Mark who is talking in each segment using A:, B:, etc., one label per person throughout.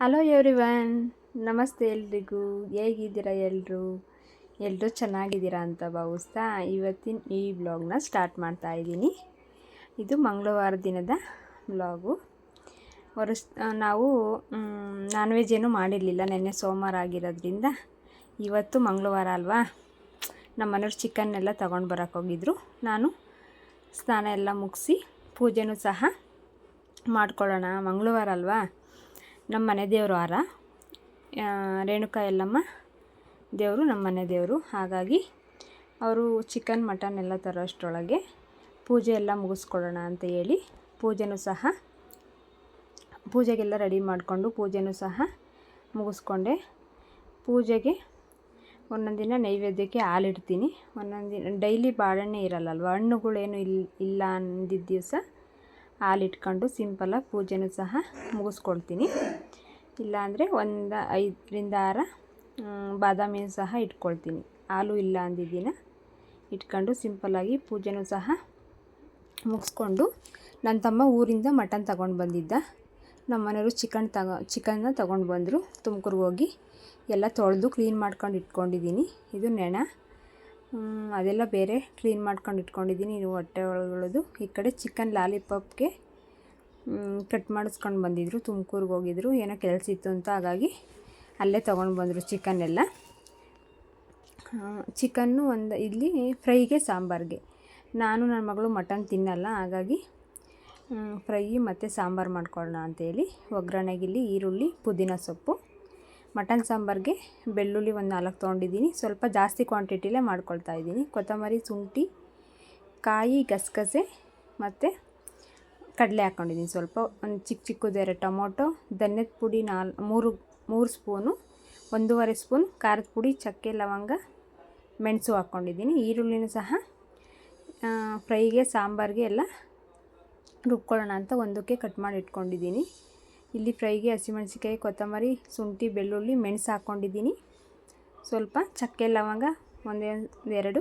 A: Hello everyone ನಮಸ್ತೆ ಎಲ್ರಿಗೂ. ಹೇಗಿದ್ದೀರಾ ಎಲ್ಲರೂ ಎಲ್ಲರೂ ಚೆನ್ನಾಗಿದ್ದೀರಾ ಅಂತ ಭಾವಿಸ್ತಾ ಇವತ್ತಿನ ಈ ಬ್ಲಾಗ್ನ ಸ್ಟಾರ್ಟ್ ಮಾಡ್ತಾ ಇದ್ದೀನಿ. ಇದು ಮಂಗಳವಾರ ದಿನದ ಬ್ಲಾಗು ಹೊರಸ್ ನಾವು ನಾನ್ ವೆಜ್ ಏನೂ ಮಾಡಿರಲಿಲ್ಲ. ನೆನ್ನೆ ಸೋಮವಾರ ಆಗಿರೋದ್ರಿಂದ ಇವತ್ತು ಮಂಗಳವಾರ ಅಲ್ವಾ? ನಮ್ಮ ಮನೆಯವ್ರು ಚಿಕನ್ನೆಲ್ಲ ತೊಗೊಂಡು ಬರೋಕ್ಕೆ ಹೋಗಿದ್ರು. ನಾನು ಸ್ನಾನ ಎಲ್ಲ ಮುಗಿಸಿ ಪೂಜೆನೂ ಸಹ ಮಾಡ್ಕೊಳ್ಳೋಣ. ಮಂಗಳವಾರ ಅಲ್ವಾ? ನಮ್ಮ ಮನೆ ದೇವರು ಆರ. ರೇಣುಕಾ ಯಲ್ಲಮ್ಮ ದೇವರು ನಮ್ಮ ಮನೆ ದೇವರು. ಹಾಗಾಗಿ ಅವರು ಚಿಕನ್ ಮಟನ್ ಎಲ್ಲ ತರೋಷ್ಟರೊಳಗೆ ಪೂಜೆ ಎಲ್ಲ ಮುಗಿಸ್ಕೊಡೋಣ ಅಂತ ಹೇಳಿ ಪೂಜೆನೂ ಸಹ ಪೂಜೆಗೆಲ್ಲ ರೆಡಿ ಮಾಡಿಕೊಂಡು ಪೂಜೆನೂ ಸಹ ಮುಗಿಸ್ಕೊಂಡೆ. ಪೂಜೆಗೆ ಒಂದೊಂದು ದಿನ ನೈವೇದ್ಯಕ್ಕೆ ಹಾಲಿಡ್ತೀನಿ. ಒಂದೊಂದು ದಿನ ಡೈಲಿ ಬಾಳೆಹಣ್ಣೆ ಇರಲ್ಲಲ್ವ ಹಣ್ಣುಗಳೇನು ಇಲ್ಲ ಇಲ್ಲ ಅಂದಿದ್ದ ದಿವಸ ಹಾಲಿಟ್ಕೊಂಡು ಸಿಂಪಲ್ಲಾಗಿ ಪೂಜೆನೂ ಸಹ ಮುಗಿಸ್ಕೊಳ್ತೀನಿ. ಇಲ್ಲಾಂದರೆ ಒಂದು ಐದರಿಂದ ಆರ ಬಾದಾಮಿನೂ ಸಹ ಇಟ್ಕೊಳ್ತೀನಿ. ಹಾಲು ಇಲ್ಲ ಅಂದಿದ್ದೀನ, ಇಟ್ಕೊಂಡು ಸಿಂಪಲ್ಲಾಗಿ ಪೂಜೆನೂ ಸಹ ಮುಗಿಸ್ಕೊಂಡು ನನ್ನ ತಮ್ಮ ಊರಿಂದ ಮಟನ್ ತಗೊಂಡು ಬಂದಿದ್ದ. ನಮ್ಮ ಮನೆಯವರು ಚಿಕನ್ ತಗೋ, ಚಿಕನ್ನ ತಗೊಂಡು ಬಂದರು. ತುಮಕೂರಿಗೆ ಹೋಗಿ ಎಲ್ಲ ತೊಳೆದು ಕ್ಲೀನ್ ಮಾಡ್ಕೊಂಡು ಇಟ್ಕೊಂಡಿದ್ದೀನಿ. ಇದು ನೆಣ. ಅದೆಲ್ಲ ಬೇರೆ ಕ್ಲೀನ್ ಮಾಡ್ಕೊಂಡು ಇಟ್ಕೊಂಡಿದ್ದೀನಿ. ಇದು ಹೊಟ್ಟೆ ಒಳಗೊಳ್ಳೋದು ಈ ಕಡೆ ಚಿಕನ್ ಲಾಲಿಪಾಪ್ಗೆ ಕಟ್ ಮಾಡಿಸ್ಕೊಂಡು ಬಂದಿದ್ದರು ತುಮಕೂರಿಗೆ ಹೋಗಿದ್ರು. ಏನೋ ಕೆಲಸ ಇತ್ತು ಅಂತ ಹಾಗಾಗಿ ಅಲ್ಲೇ ತೊಗೊಂಡು ಬಂದರು ಚಿಕನ್ ಎಲ್ಲ. ಚಿಕನ್ನು ಒಂದು, ಇಲ್ಲಿ ಫ್ರೈಗೆ ಸಾಂಬಾರಿಗೆ. ನಾನು ನನ್ನ ಮಗಳು ಮಟನ್ ತಿನ್ನಲ್ಲ. ಹಾಗಾಗಿ ಫ್ರೈ ಮತ್ತು ಸಾಂಬಾರು ಮಾಡ್ಕೊಳ್ಳೋಣ ಅಂತೇಳಿ. ಒಗ್ಗರಣೆಗಿಲ್ಲಿ ಈರುಳ್ಳಿ, ಪುದೀನ ಸೊಪ್ಪು ಮಟನ್ ಸಾಂಬಾರಿಗೆ ಬೆಳ್ಳುಳ್ಳಿ ಒಂದು ನಾಲ್ಕು ತೊಗೊಂಡಿದ್ದೀನಿ. ಸ್ವಲ್ಪ ಜಾಸ್ತಿ ಕ್ವಾಂಟಿಟಿಲೇ ಮಾಡ್ಕೊಳ್ತಾ ಇದ್ದೀನಿ. ಕೊತ್ತಂಬರಿ, ಶುಂಠಿ, ಕಾಯಿ, ಗಸಗಸೆ ಮತ್ತು ಕಡಲೆ ಹಾಕ್ಕೊಂಡಿದ್ದೀನಿ. ಸ್ವಲ್ಪ ಒಂದು ಚಿಕ್ಕ ಚಿಕ್ಕದೆರಡು ಟೊಮೊಟೊ, ಧನ್ಯದ ಪುಡಿ ನಾಲ್, ಮೂರು ಮೂರು ಸ್ಪೂನು, ಒಂದೂವರೆ ಸ್ಪೂನ್ ಖಾರದ ಪುಡಿ, ಚಕ್ಕೆ, ಲವಂಗ, ಮೆಣಸು ಹಾಕ್ಕೊಂಡಿದ್ದೀನಿ. ಈರುಳ್ಳಿನೂ ಸಹ ಫ್ರೈಗೆ, ಸಾಂಬಾರಿಗೆ ಎಲ್ಲ ರುಬ್ಕೊಳ್ಳೋಣ ಅಂತ ಒಂದಕ್ಕೆ ಕಟ್ ಮಾಡಿ ಇಟ್ಕೊಂಡಿದ್ದೀನಿ. ಇಲ್ಲಿ ಫ್ರೈಗೆ ಹಸಿಮೆಣಸಿಕಾಯಿ ಕೊತ್ತಂಬರಿ, ಶುಂಠಿ, ಬೆಳ್ಳುಳ್ಳಿ, ಮೆಣಸು ಹಾಕ್ಕೊಂಡಿದ್ದೀನಿ. ಸ್ವಲ್ಪ ಚಕ್ಕೆ, ಲವಂಗ, ಒಂದೇ ಎರಡು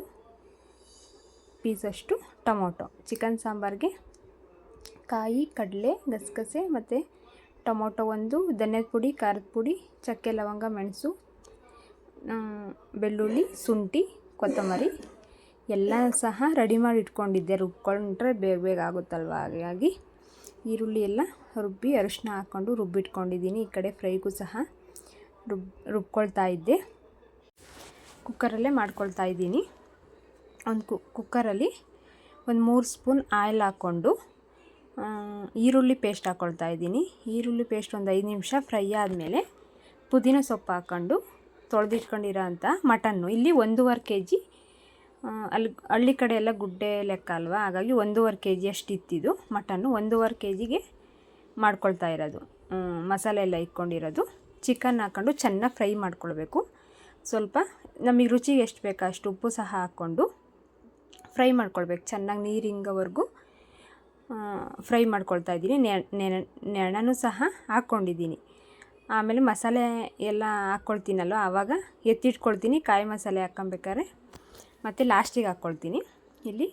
A: ಪೀಸಷ್ಟು ಟೊಮೊಟೊ. ಚಿಕನ್ ಸಾಂಬಾರಿಗೆ ಕಾಯಿ, ಕಡಲೆ, ಗಸಗಸೆ ಮತ್ತು ಟೊಮೊಟೊ ಒಂದು ಧನ್ಯದ ಪುಡಿ, ಖಾರದ ಪುಡಿ, ಚಕ್ಕೆ, ಲವಂಗ, ಮೆಣಸು ಬೆಳ್ಳುಳ್ಳಿ, ಶುಂಠಿ, ಕೊತ್ತಂಬರಿ ಎಲ್ಲ ಸಹ ರೆಡಿ ಮಾಡಿ ಇಟ್ಕೊಂಡಿದ್ದೆ. ರುಬ್ಕೊಂಡ್ರೆ ಬೇಗ ಬೇಗ ಆಗುತ್ತಲ್ವ? ಹಾಗಾಗಿ ಈರುಳ್ಳಿ ಎಲ್ಲ ರುಬ್ಬಿ ಅರಿಶಿನ ಹಾಕ್ಕೊಂಡು ರುಬ್ಬಿಟ್ಕೊಂಡಿದ್ದೀನಿ. ಈ ಕಡೆ ಫ್ರೈಗೂ ಸಹ ರುಬ್, ರುಬ್ಕೊಳ್ತಾ ಇದ್ದೆ. ಕುಕ್ಕರಲ್ಲೇ ಮಾಡ್ಕೊಳ್ತಾ ಇದ್ದೀನಿ. ಒಂದು ಕು, ಕುಕ್ಕರಲ್ಲಿ ಒಂದು ಮೂರು ಸ್ಪೂನ್ ಆಯಿಲ್ ಹಾಕ್ಕೊಂಡು ಈರುಳ್ಳಿ ಪೇಸ್ಟ್ ಹಾಕ್ಕೊಳ್ತಾ ಇದ್ದೀನಿ. ಈರುಳ್ಳಿ ಪೇಸ್ಟ್ ಒಂದು ಐದು ನಿಮಿಷ ಫ್ರೈ ಆದಮೇಲೆ ಪುದೀನ ಸೊಪ್ಪು ಹಾಕ್ಕೊಂಡು ತೊಳೆದಿಟ್ಕೊಂಡಿರೋ ಅಂಥ ಮಟನ್ನು. ಇಲ್ಲಿ ಒಂದೂವರೆ ಕೆ ಜಿ ಅಲ್ಲಿ, ಹಳ್ಳಿ ಕಡೆ ಎಲ್ಲ ಗುಡ್ಡೆ ಲೆಕ್ಕ ಅಲ್ವಾ? ಹಾಗಾಗಿ ಒಂದೂವರೆ ಕೆ ಜಿ ಅಷ್ಟು ಇತ್ತಿದ್ದು ಮಟನ್ನು. ಒಂದೂವರೆ ಕೆ ಜಿಗೆ ಮಾಡ್ಕೊಳ್ತಾ ಇರೋದು. ಮಸಾಲೆ ಎಲ್ಲ ಇಟ್ಕೊಂಡಿರೋದು. ಚಿಕನ್ ಹಾಕ್ಕೊಂಡು ಚೆನ್ನಾಗಿ ಫ್ರೈ ಮಾಡ್ಕೊಳ್ಬೇಕು. ಸ್ವಲ್ಪ ನಮಗೆ ರುಚಿಗೆ ಎಷ್ಟು ಬೇಕೋ ಅಷ್ಟು ಉಪ್ಪು ಸಹ ಹಾಕ್ಕೊಂಡು ಫ್ರೈ ಮಾಡ್ಕೊಳ್ಬೇಕು. ಚೆನ್ನಾಗಿ ನೀರು ಹಿಂಗೋವರೆಗೂ ಫ್ರೈ ಮಾಡ್ಕೊಳ್ತಾ ಇದ್ದೀನಿ. ನೆಣನೂ ಸಹ ಹಾಕ್ಕೊಂಡಿದ್ದೀನಿ. ಆಮೇಲೆ ಮಸಾಲೆ ಎಲ್ಲ ಹಾಕ್ಕೊಳ್ತೀನಲ್ವ, ಆವಾಗ ಎತ್ತಿಟ್ಕೊಳ್ತೀನಿ. ಕಾಯಿ ಮಸಾಲೆ ಹಾಕ್ಕೊಬೇಕಾದ್ರೆ ಮತ್ತು ಲಾಸ್ಟಿಗೆ ಹಾಕ್ಕೊಳ್ತೀನಿ. ಇಲ್ಲಿ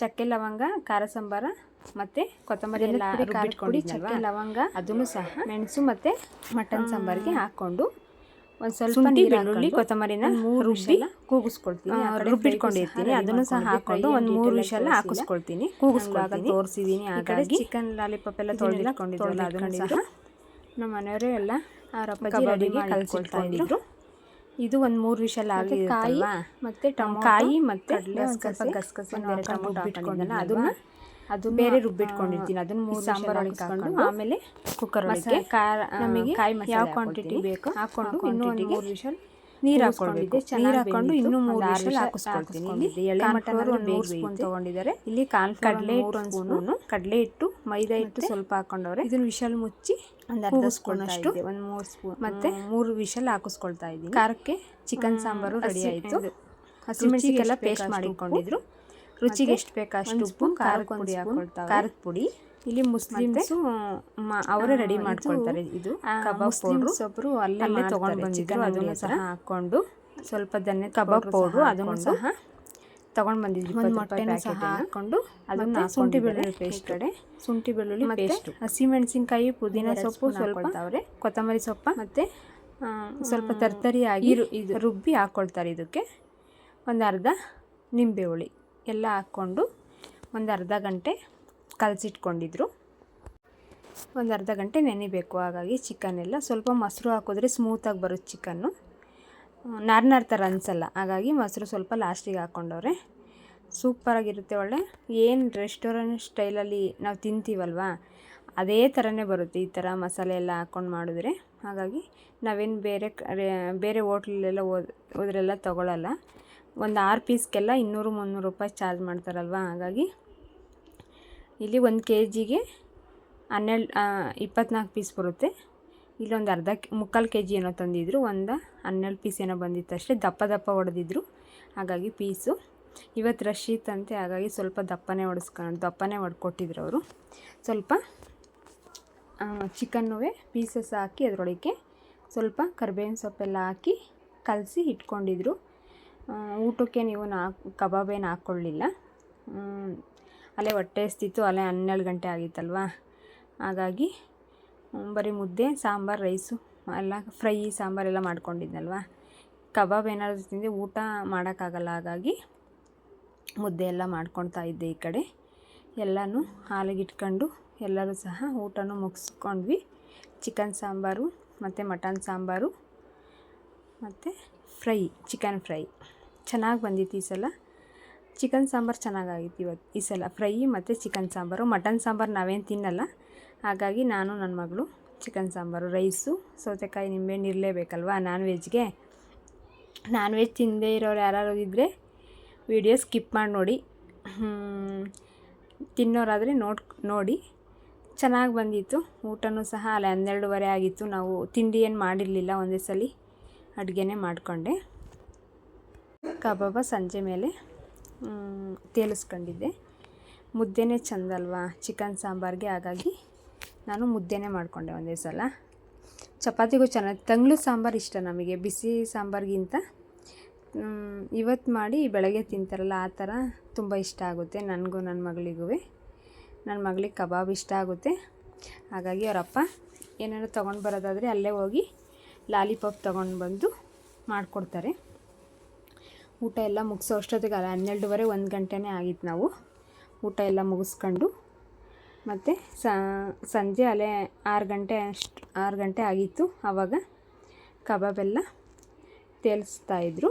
A: ಚಕ್ಕೆ, ಲವಂಗ, ಖಾರ, ಸಾಂಬಾರ ಮತ್ತು ಕೊತ್ತಂಬರಿ ಎಲ್ಲ ರುಬ್ಬಿಟ್ಕೊಂಡು ಚಕ್ಕೆ ಲವಂಗ ಅದನ್ನು ಸಹ ಮೆಣಸು ಮತ್ತೆ ಮಟನ್ ಸಾಂಬಾರ್ಗೆ ಹಾಕ್ಕೊಂಡು ಒಂದ್ ಸ್ವಲ್ಪ ಬೆಳ್ಳುಳ್ಳಿ ಕೊತ್ತಂಬರಿನ ರುಬ್ಬಿ ಕೂಗಿಸ್ಕೊಳ್ತೀನಿ. ರುಬ್ಬಿಟ್ಕೊಂಡಿರ್ತೀನಿ. ಅದನ್ನು ಸಹ ಹಾಕೊಂಡು ಒಂದು ಮೂರು ವಿಷಲ ಹಾಕಿಸ್ಕೊಳ್ತೀನಿ. ಕೂಗಿಸ್ಕೊಳ್ತೀನಿ. ತೋರಿಸಿದ್ದೀನಿ ಹಾಗಾಗಿ ಚಿಕನ್ ಲಾಲಿಪಾಪ್ ಎಲ್ಲ ತೊಳೆದಿಟ್ಕೊಂಡಿದ್ವಲ್ಲ ಅದನ್ನು ಸಹ ನಮ್ಮ ಮನೆಯವರೇ ಎಲ್ಲ ಅವರ ಅಪ್ಪಾಜಿ ರೆಡಿಗೆ ಕಲಿಸ್ಕೊಳ್ತಾ ಇದ್ರು. ಇದು ಒಂದು ಮೂರು ವಿಷಲ್ ಆಗಿ ಕಾಯಿ ಮತ್ತೆ ಟಮ್ ಕಾಯಿ ಮತ್ತೆ ಸ್ವಲ್ಪ ಗಸಗಸೆ ಟೊಮೊಟೊ ಹಾಕೊಂಡಿದ್ದಲ್ಲ ಅದನ್ನ ಅದು ಬೇರೆ ರುಬ್ಬಿಟ್ಕೊಂಡಿರ್ತೀನಿ ಅದನ್ನ ಮೂರು ಸಾಂಬಾರ್ ಒಳಗೆ ಹಾಕೊಂಡು ಆಮೇಲೆ ಕುಕ್ಕರ್ ಒಳಗೆ ನಮಗೆ ಕಾಯಿ ಯಾವ ಕ್ವಾಂಟಿಟಿ ಬೇಕೋ ಹಾಕೊಂಡು ಇನ್ನೂ ಒಂದು ಮೂರು ವಿಷಲ್ ನೀರು ಹಾಕೊಂಡಿದ್ದೆ ನೀರು ಹಾಕೊಂಡು ಇನ್ನು ಮೂರು ವಿಷಲ್ ಹಾಕಿಸ್ಕೊಳ್ತೀನಿ. ಇಲ್ಲಿ ಎಳೆ ಮಟನ್ ಒಂದು ಮೂರು ಸ್ಪೂನ್ ತಗೊಂಡಿದ್ದಾರೆ. ಇಲ್ಲಿ ಕಾಲ್ ಕಡಲೆ ಒಂದು ಸ್ಪೂನ್ ಕಡಲೆ ಹಿಟ್ಟು ಮೈದಾ ಹಿಟ್ಟು ಸ್ವಲ್ಪ ಹಾಕೊಂಡವ್ರೆ. ಇದನ್ನ ವಿಷಲ್ ಮುಚ್ಚಿ ಒಂದು ಅರ್ಧ ಸ್ಪೂನ್ ಅಷ್ಟು ಒಂದು ಮೂರು ಸ್ಪೂನ್ ಮತ್ತೆ ಮೂರು ವಿಷಲ್ ಹಾಕಿಸ್ಕೊಳ್ತಾ ಇದ್ದೀನಿ. ಖಾರಕ್ಕೆ ಚಿಕನ್ ಸಾಂಬಾರು ರೆಡಿ ಆಯಿತು. ಹಸಿಮೆಣಸಿಗೆಲ್ಲ ಪೇಸ್ಟ್ ಮಾಡಿಕೊಂಡಿದ್ರು ರುಚಿಗೆ ಎಷ್ಟು ಬೇಕು ಅಷ್ಟು ಉಪ್ಪು ಖಾರದ ಪುಡಿ ಖಾರದ ಪುಡಿ. ಇಲ್ಲಿ ಮುಸ್ಲಿಮ್ಸು ಅವರೇ ರೆಡಿ ಮಾಡ್ಕೊಳ್ತಾರೆ. ಇದು ಕಬಾಬ್ ಪೌಡ್ರು. ಒಬ್ಬರು ಅಲ್ಲೇ ತಗೊಂಡು ಬಂದಿದ್ರು ಅದನ್ನು ಸಹ ಹಾಕ್ಕೊಂಡು ಸ್ವಲ್ಪ ಧನ್ಯ ಕಬಾಬ್ ಪೌಡ್ರು ಅದನ್ನು ಸಹ ತಗೊಂಡು ಬಂದಿದ್ವಿ ಒಂದು ಮೊಟ್ಟೆನ ಸಹ ಹಾಕ್ಕೊಂಡು ಅದನ್ನ ಶುಂಠಿ ಬೆಳ್ಳುಳ್ಳಿ ಪೇಸ್ಟ್ ಕಡೆ ಶುಂಠಿ ಬೆಳ್ಳುಳ್ಳಿ ಪೇಸ್ಟ್ ಹಸಿಮೆಣಸಿನ್ಕಾಯಿ ಪುದೀನ ಸೊಪ್ಪು ಸ್ವಲ್ಪ ಕೊತ್ತಂಬರಿ ಸೊಪ್ಪು. ಮತ್ತು ಸ್ವಲ್ಪ ತರ್ತರಿಯಾಗಿ ಇದು. ರುಬ್ಬಿ ಹಾಕ್ಕೊಳ್ತಾರೆ ಇದಕ್ಕೆ. ಒಂದು ಅರ್ಧ ನಿಂಬೆ ಹುಳಿ. ಎಲ್ಲ ಹಾಕ್ಕೊಂಡು ಒಂದು ಅರ್ಧ ಗಂಟೆ ಕಲಸಿಟ್ಕೊಂಡಿದ್ರು. ಒಂದು ಅರ್ಧ ಗಂಟೆ ನೆನಿಬೇಕು, ಹಾಗಾಗಿ ಚಿಕನ್ ಎಲ್ಲ ಸ್ವಲ್ಪ ಮೊಸರು ಹಾಕಿದ್ರೆ ಸ್ಮೂತಾಗಿ ಬರುತ್ತೆ ಚಿಕನ್ನು ನಾರ್ ನಾರ್ ಥರ ಅನಿಸಲ್ಲ, ಹಾಗಾಗಿ ಮೊಸರು ಸ್ವಲ್ಪ ಲಾಸ್ಟಿಗೆ ಹಾಕ್ಕೊಂಡವ್ರೆ. ಸೂಪರಾಗಿರುತ್ತೆ ಒಳ್ಳೆ. ಏನು ರೆಸ್ಟೋರೆಂಟ್ ಸ್ಟೈಲಲ್ಲಿ ನಾವು ತಿಂತೀವಲ್ವಾ? ಅದೇ ಥರನೇ ಬರುತ್ತೆ ಈ ಥರ ಮಸಾಲೆ ಎಲ್ಲ ಹಾಕ್ಕೊಂಡು ಮಾಡಿದ್ರೆ. ಹಾಗಾಗಿ ನಾವೇನು ಬೇರೆ ಬೇರೆ ಹೋಟ್ಲಲ್ಲೆಲ್ಲ ಹೋದ್, ಹೋದ್ರೆಲ್ಲ ತೊಗೊಳಲ್ಲ. ಒಂದು ಆರು ಪೀಸ್ಗೆಲ್ಲ ಇನ್ನೂರು ಮುನ್ನೂರು ರೂಪಾಯಿ ಚಾರ್ಜ್ ಮಾಡ್ತಾರಲ್ವ? ಹಾಗಾಗಿ ಇಲ್ಲಿ ಒಂದು ಕೆ ಜಿಗೆ ಹನ್ನೆರಡು ಇಪ್ಪತ್ನಾಲ್ಕು ಪೀಸ್ ಬರುತ್ತೆ. ಇಲ್ಲೊಂದು ಅರ್ಧ ಮುಕ್ಕಾಲು ಕೆ ಜಿ ಏನೋ ತಂದಿದ್ರು. ಒಂದು ಹನ್ನೆರಡು ಪೀಸ್ ಏನೋ ಬಂದಿತ್ತು ಅಷ್ಟೇ. ದಪ್ಪ ದಪ್ಪ ಹೊಡೆದಿದ್ರು ಹಾಗಾಗಿ ಪೀಸು. ಇವತ್ತು ರಶ್ ಇತ್ತಂತೆ. ಹಾಗಾಗಿ ಸ್ವಲ್ಪ ದಪ್ಪನೇ ಹೊಡೆಸ್ಕೊಂಡು ದಪ್ಪನೇ ಹೊಡ್ಕೊಟ್ಟಿದ್ರು ಅವರು. ಸ್ವಲ್ಪ ಚಿಕನ್ನು ಪೀಸಸ್ ಹಾಕಿ ಅದರೊಳಗೆ ಸ್ವಲ್ಪ ಕರ್ಬೇವಿನ ಸೊಪ್ಪೆಲ್ಲ ಹಾಕಿ ಕಲಸಿ ಇಟ್ಕೊಂಡಿದ್ರು. ಊಟಕ್ಕೆ ನೀವು ನಾ ಕಬಾಬೇನು ಹಾಕ್ಕೊಳ್ಳಿಲ್ಲ ಅಲ್ಲೇ ಹೊಟ್ಟೆ ಎಸ್ತಿತ್ತು ಅಲ್ಲೇ ಹನ್ನೆರಡು ಗಂಟೆ ಆಗಿತ್ತಲ್ವ? ಹಾಗಾಗಿ ಬರೀ ಮುದ್ದೆ, ಸಾಂಬಾರು, ರೈಸು, ಎಲ್ಲ ಫ್ರೈ ಸಾಂಬಾರೆಲ್ಲ ಮಾಡ್ಕೊಂಡಿದ್ನಲ್ವ? ಕಬಾಬ್ ಏನಾದರೂ ತಿಂದರೆ ಊಟ ಮಾಡೋಕ್ಕಾಗಲ್ಲ, ಹಾಗಾಗಿ ಮುದ್ದೆ ಎಲ್ಲ ಮಾಡ್ಕೊಳ್ತಾ ಇದ್ದೆ ಈ ಕಡೆ. ಎಲ್ಲನೂ ಹಾಲಿಗೆ ಇಟ್ಕೊಂಡು ಎಲ್ಲರೂ ಸಹ ಊಟನೂ ಮುಗಿಸ್ಕೊಂಡ್ವಿ. ಚಿಕನ್ ಸಾಂಬಾರು, ಮತ್ತು ಮಟನ್ ಸಾಂಬಾರು, ಮತ್ತು ಫ್ರೈ, ಚಿಕನ್ ಫ್ರೈ. ಚೆನ್ನಾಗಿ ಬಂದಿತ್ತು ಈ ಸಲ. ಚಿಕನ್ ಸಾಂಬಾರು ಚೆನ್ನಾಗಾಗಿತ್ತು ಇವತ್ತು ಈ ಸಲ. ಫ್ರೈ ಮತ್ತು ಚಿಕನ್ ಸಾಂಬಾರು. ಮಟನ್ ಸಾಂಬಾರು ನಾವೇನು ತಿನ್ನಲ್ಲ. ಹಾಗಾಗಿ ನಾನು ನನ್ನ ಮಗಳು ಚಿಕನ್ ಸಾಂಬಾರು, ರೈಸು, ಸೌತೆಕಾಯಿ, ನಿಂಬೆಹಣ್ಣು ಇರಲೇಬೇಕಲ್ವಾ ನಾನ್ ವೆಜ್ಗೆ ನಾನ್ ವೆಜ್ ತಿಂದೇ ಇರೋರು ಯಾರು ಇದ್ದರೆ ವಿಡಿಯೋ ಸ್ಕಿಪ್ ಮಾಡಿ ನೋಡಿ. ತಿನ್ನೋರಾದರೆ ನೋಡ್, ನೋಡಿ. ಚೆನ್ನಾಗಿ ಬಂದಿತ್ತು. ಊಟನೂ ಸಹ ಅಲ್ಲಿ ಹನ್ನೆರಡುವರೆ ಆಗಿತ್ತು. ನಾವು ತಿಂಡಿ ಏನು ಮಾಡಿರಲಿಲ್ಲ ಒಂದೇ ಸಲ. ಅಡುಗೆನೇ ಮಾಡಿಕೊಂಡೆ. ಕಬಾಬ ಸಂಜೆ ಮೇಲೆ ತೇಲಿಸ್ಕೊಂಡಿದ್ದೆ. ಮುದ್ದೆನೇ ಚೆಂದ ಅಲ್ವಾ? ಚಿಕನ್, ಸಾಂಬಾರಿಗೆ ಹಾಗಾಗಿ ನಾನು ಮುದ್ದೆನೇ ಮಾಡಿಕೊಂಡೆ ಒಂದೇ ಸಲ. ಚಪಾತಿಗೂ ಚೆನ್ನಾಗಿ, ತಂಗ್ಳು ಸಾಂಬಾರು ಇಷ್ಟ ನಮಗೆ. ಬಿಸಿ ಸಾಂಬಾರಿಗಿಂತ ಇವತ್ತು ಮಾಡಿ ಬೆಳಗ್ಗೆ ತಿಂತಾರಲ್ಲ, ಆ ಥರ ತುಂಬ ಇಷ್ಟ ಆಗುತ್ತೆ ನನಗೂ ನನ್ನ ಮಗಳಿಗೂ. ನನ್ನ ಮಗಳಿಗೆ ಕಬಾಬ್ ಇಷ್ಟ ಆಗುತ್ತೆ. ಹಾಗಾಗಿ ಅವರಪ್ಪ ಏನಾದ್ರು ತೊಗೊಂಡು ಬರೋದಾದರೆ ಅಲ್ಲೇ ಹೋಗಿ ಲಾಲಿಪಾಪ್ ತೊಗೊಂಡು ಬಂದು ಮಾಡಿಕೊಡ್ತಾರೆ. ಊಟ ಎಲ್ಲ ಮುಗಿಸೋ ಅಷ್ಟೊತ್ತಿಗೆ ಅಲ್ಲ, ಹನ್ನೆರಡುವರೆ, ಒಂದು ಗಂಟೆನೇ ಆಗಿತ್ತು ನಾವು. ಊಟ ಎಲ್ಲ ಮುಗಿಸ್ಕೊಂಡು, ಮತ್ತು ಸಂಜೆ ಅಲ್ಲೇ ಆರು ಗಂಟೆ ಅಷ್ಟು, ಆರು ಗಂಟೆ ಆಗಿತ್ತು. ಆವಾಗ ಕಬಾಬೆಲ್ಲ ತೇಲಿಸ್ತಾಯಿದ್ರು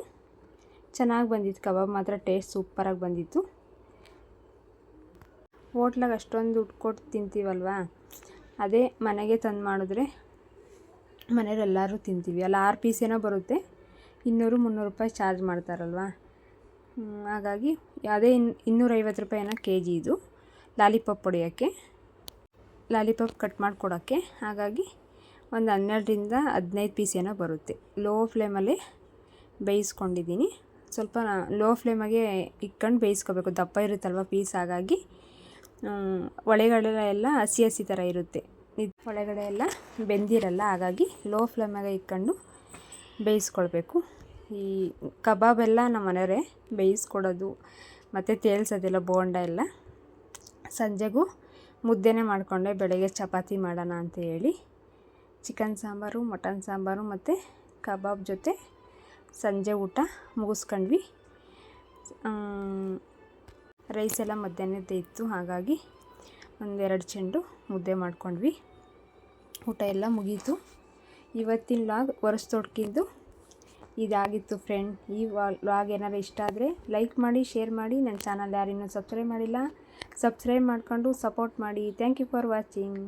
A: ಚೆನ್ನಾಗಿ ಬಂದಿತ್ತು ಕಬಾಬ್, ಮಾತ್ರ ಟೇಸ್ಟ್ ಸೂಪರಾಗಿ ಬಂದಿತ್ತು. ಹೋಟ್ಲಾಗ ಅಷ್ಟೊಂದು ದುಡ್ಡು ಕೊಟ್ಟು ತಿಂತೀವಲ್ವಾ? ಅದೇ ಮನೆಗೆ ತಂದು ಮಾಡಿದ್ರೆ ಮನೆಯವ್ರು ತಿಂತೀವಿ. ಅಲ್ಲ, ಆರು ಪೀಸ್ ಏನೋ ಬರುತ್ತೆ. ಇನ್ನೂರು ಮುನ್ನೂರು ರೂಪಾಯಿ ಚಾರ್ಜ್ ಮಾಡ್ತಾರಲ್ವ? ಹಾಗಾಗಿ ಅದೇ ಇನ್ ಇನ್ನೂರೈವತ್ತು ರೂಪಾಯಿನ ಕೆ ಜಿ ಇದು. ಲಾಲಿಪಾಪ್ ಹೊಡೆಯೋಕ್ಕೆ ಲಾಲಿಪಾಪ್ ಕಟ್ ಮಾಡಿಕೊಡೋಕ್ಕೆ. ಹಾಗಾಗಿ ಒಂದು ಹನ್ನೆರಡರಿಂದ ಹದಿನೈದು ಪೀಸ್ ಏನೋ ಬರುತ್ತೆ. ಲೋ ಫ್ಲೇಮಲ್ಲಿ ಬೇಯಿಸ್ಕೊಂಡಿದ್ದೀನಿ. ಸ್ವಲ್ಪ ಲೋ ಫ್ಲೇಮಾಗೆ ಇಟ್ಕೊಂಡು ಬೇಯಿಸ್ಕೋಬೇಕು. ದಪ್ಪ ಇರುತ್ತಲ್ವ ಪೀಸ್? ಹಾಗಾಗಿ ಒಳಗಡೆ ಎಲ್ಲ ಹಸಿ ಹಸಿ ಥರ ಇರುತ್ತೆ. ಇದು ಒಳಗಡೆ ಎಲ್ಲ ಬೆಂದಿರಲ್ಲ. ಹಾಗಾಗಿ ಲೋ ಫ್ಲೇಮಾಗೆ ಇಟ್ಕೊಂಡು ಬೇಯಿಸ್ಕೊಳ್ಬೇಕು. ಈ ಕಬಾಬೆಲ್ಲ ನಮ್ಮ ಮನೆಯವರೇ ಬೇಯಿಸ್ಕೊಡೋದು, ಮತ್ತು ತೇಲ್ಸೋದಿಲ್ಲ, ಬೋಂಡ ಎಲ್ಲ ಸಂಜೆಗೂ ಮುದ್ದೆನೇ ಮಾಡಿಕೊಂಡೆ, ಬೆಳಗ್ಗೆ ಚಪಾತಿ ಮಾಡೋಣ ಅಂತ ಹೇಳಿ. ಚಿಕನ್ ಸಾಂಬಾರು, ಮಟನ್ ಸಾಂಬಾರು ಮತ್ತು ಕಬಾಬ್ ಜೊತೆ ಸಂಜೆ ಊಟ ಮುಗಿಸ್ಕೊಂಡ್ವಿ. ರೈಸ್ ಎಲ್ಲ ಮಧ್ಯಾಹ್ನದ್ದೇ ಇತ್ತು, ಹಾಗಾಗಿ ಒಂದೆರಡು ಚೆಂಡು ಮುದ್ದೆ ಮಾಡ್ಕೊಂಡ್ವಿ. ಊಟ ಎಲ್ಲ ಮುಗೀತು. ಇವತ್ತಿನ ಲಾಗ್ ವರ್ಷದೊಡ್ಕಿಂದು ಇದಾಗಿತ್ತು ಫ್ರೆಂಡ್ ಈ ವ್ಲಾಗ್ ಏನಾರು ಇಷ್ಟ ಆದರೆ ಲೈಕ್ ಮಾಡಿ ಶೇರ್ ಮಾಡಿ. ನನ್ನ ಚಾನಲ್ ಯಾರಿನ್ನೂ ಸಬ್ಸ್ಕ್ರೈಬ್ ಮಾಡಿಲ್ಲ ಸಬ್ಸ್ಕ್ರೈಬ್ ಮಾಡಿಕೊಂಡು ಸಪೋರ್ಟ್ ಮಾಡಿ. Thank you for watching